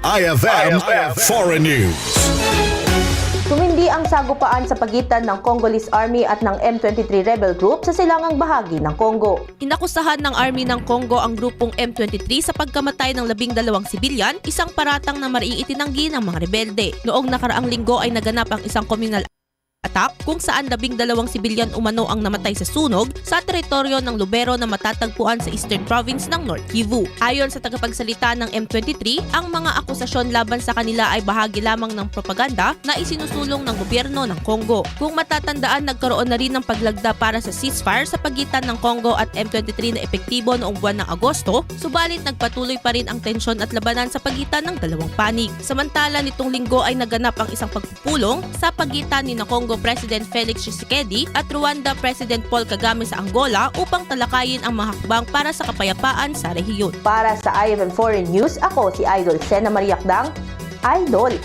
IFM, Foreign News. Tumindi ang sagupaan sa pagitan ng Congolese Army at ng M23 rebel group sa silangang bahagi ng Congo. Inakusahan ng Army ng Congo ang grupong M23 sa pagkamatay ng labing dalawang sibilyan, isang paratang na mariing itinanggi ng mga rebelde. Noong nakaraang linggo ay naganap ang isang communal attack kung saan labing dalawang sibilyan umano ang namatay sa sunog sa teritoryo ng Lubero na matatagpuan sa Eastern Province ng North Kivu. Ayon sa tagapagsalita ng M23, ang mga akusasyon laban sa kanila ay bahagi lamang ng propaganda na isinusulong ng gobyerno ng Congo. Kung matatandaan, nagkaroon na rin ng paglagda para sa ceasefire sa pagitan ng Congo at M23 na epektibo noong buwan ng Agosto, subalit nagpatuloy pa rin ang tensyon at labanan sa pagitan ng dalawang panig. Samantala, nitong linggo ay naganap ang isang pagpupulong sa pagitan ni na Congo President Felix Tshisekedi at Rwanda President Paul Kagame sa Angola upang talakayin ang mga hakbang para sa kapayapaan sa rehiyon. Para sa IFM Foreign News, ako si Idol Sena Mariakdang, Idol!